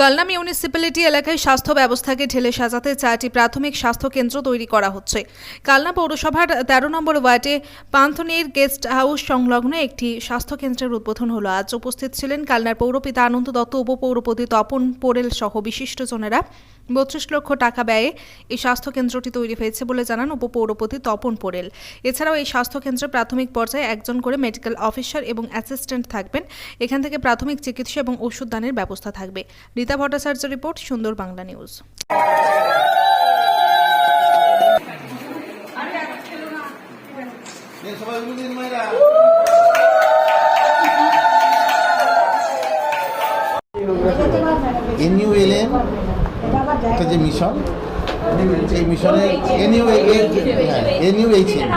Kalna municipality এলাকায় স্বাস্থ্য ব্যবস্থাকে ঢেলে সাজাতে চারটি প্রাথমিক স্বাস্থ্য কেন্দ্র তৈরি করা হচ্ছে। কালনা পৌরসভার তেরো নম্বর ওয়ার্ডে পান্থনির গেস্ট হাউস সংলগ্ন একটি স্বাস্থ্য কেন্দ্রের উদ্বোধন হলো। আজ উপস্থিত ছিলেন কালনার পৌরপিতা আনন্দ দত্ত, উপপৌরপতি তপন পোরেল সহ বিশিষ্টজনেরা। বত্রিশ লক্ষ টাকা ব্যয়ে এই স্বাস্থ্য কেন্দ্রটি তৈরি হয়েছে বলে জানান উপপৌরপতি তপন পোরেল। এছাড়াও এই স্বাস্থ্য কেন্দ্রে প্রাথমিক পর্যায়ে একজন করে মেডিকেল অফিসার এবং অ্যাসিস্ট্যান্ট থাকবেন। এখান থেকে প্রাথমিক চিকিৎসা এবং ওষুধ দানের ব্যবস্থা থাকবে। রীতা ভট্টাচার্য রিপোর্ট, সুন্দর বাংলা নিউজ। এনইউএলএম, একটা যে মিশন, এই মিশনে এনইউ এনইউএইচএম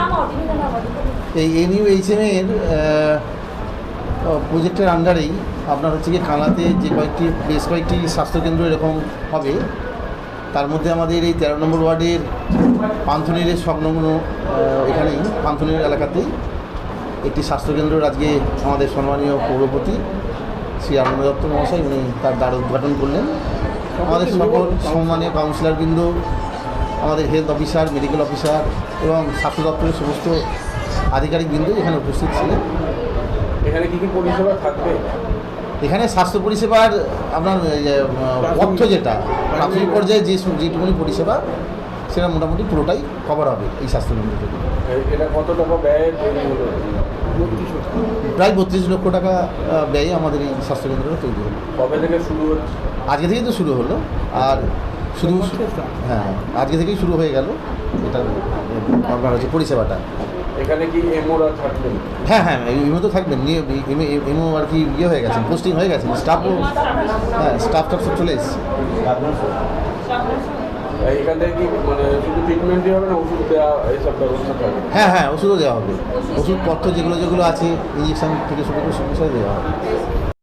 এই এনইউএইচএম এর প্রজেক্টের আন্ডারেই আপনার হচ্ছে গিয়ে কানাতে যে কয়েকটি, বেশ কয়েকটি স্বাস্থ্যকেন্দ্র এরকম হবে। তার মধ্যে আমাদের এই তেরো নম্বর ওয়ার্ডের পান্থনীর সংলগ্ন এখানেই, পান্থনীর এলাকাতেই। একটি স্বাস্থ্যকেন্দ্র আজকে আমাদের সম্মানীয় পৌরপতি শ্রী আনন্দ দত্ত মহাশয়, উনি তার দ্বার উদ্ঘাটন করলেন। আমাদের সকল সম্মানীয় কাউন্সিলরবৃন্দ, আমাদের হেলথ অফিসার মেডিকেল অফিসার এবং স্বাস্থ্য দপ্তরের সমস্ত আধিকারিকবৃন্দ এখানে উপস্থিত ছিলেন। এখানে কি কি পরিষেবা থাকবে? এখানে স্বাস্থ্য পরিষেবার আপনার অর্থ যেটা প্রাথমিক পর্যায়ে যে যেটুকুনি পরিষেবা সেটা মোটামুটি পুরোটাই কভার হবে এই স্বাস্থ্যকেন্দ্র থেকে। এটা কত টাকা ব্যয় প্রায় বত্রিশ লক্ষ টাকা ব্যয়ে আমাদের এই স্বাস্থ্যকেন্দ্রটা তৈরি হলো। কবে থেকে শুরু হচ্ছে? আজকে থেকেই তো শুরু হলো। আর শুধু হ্যাঁ আজকে থেকেই শুরু হয়ে গেল। এটা আপনার হচ্ছে পরিষেবাটা। এখানে কি এমওরা থাকবেন? হ্যাঁ হ্যাঁ এমও তো থাকবেন এমও আর কি ইয়ে হয়ে গেছেন পোস্টিং হয়ে গেছেন স্টাফও হ্যাঁ স্টাফ টাফ সব চলে এসছে। এখান থেকে কি মানে শুধু ট্রিটমেন্টই হবে না ওষুধ দেওয়া এইসব ব্যবস্থা থাকবে? হ্যাঁ হ্যাঁ ওষুধও দেওয়া হবে। ওষুধপত্র যেগুলো যেগুলো আছে ইঞ্জেকশন থেকে শুরু করে সমস্যা দেওয়া হবে।